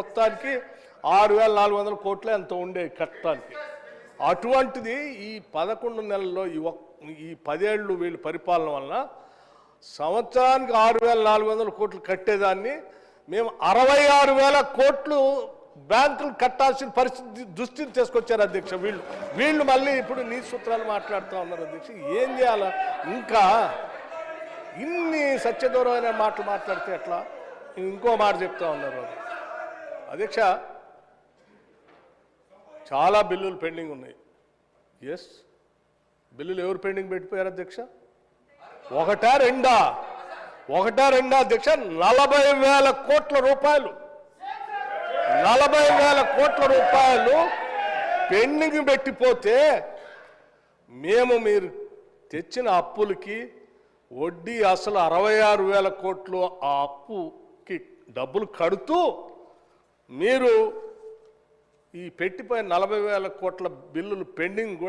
మొత్తానికి ఆరు వేల నాలుగు వందల కోట్లు ఎంత ఉండే కట్టడానికి. అటువంటిది ఈ పదకొండు నెలల్లో ఈ ఒక్- ఈ పదేళ్ళు వీళ్ళు పరిపాలన వలన సంవత్సరానికి ఆరు వేల నాలుగు వందల కోట్లు కట్టేదాన్ని మేము అరవై ఆరు వేల కోట్లు బ్యాంకులు కట్టాల్సిన పరిస్థితి దుస్థితి తీసుకొచ్చారు అధ్యక్ష వీళ్ళు. వీళ్ళు మళ్ళీ ఇప్పుడు నీ సూత్రాలు మాట్లాడుతూ ఉన్నారు అధ్యక్ష. ఏం చేయాల? ఇంకా ఇన్ని సత్యదూరమైన మాటలు మాట్లాడితే ఎట్లా? ఇంకో మాట చెప్తా ఉన్నారు అధ్యక్ష చాలా బిల్లులు పెండింగ్ ఉన్నాయి. ఎస్ బిల్లులు ఎవరు పెండింగ్ పెట్టిపోయారు అధ్యక్ష? ఒకటా రెండా? ఒకటా రెండా అధ్యక్ష? నలభై వేల కోట్ల రూపాయలు. నలభై వేల కోట్ల రూపాయలు పెండింగ్ పెట్టిపోతే మేము మీరు తెచ్చిన అప్పులకి వడ్డీ అసలు అరవై ఆరు వేల కోట్లు ఆ అప్పుకి డబ్బులు కడుతూ మీరు ఈ పెట్టిపోయిన నలభై వేల కోట్ల బిల్లులు పెండింగ్ కూడా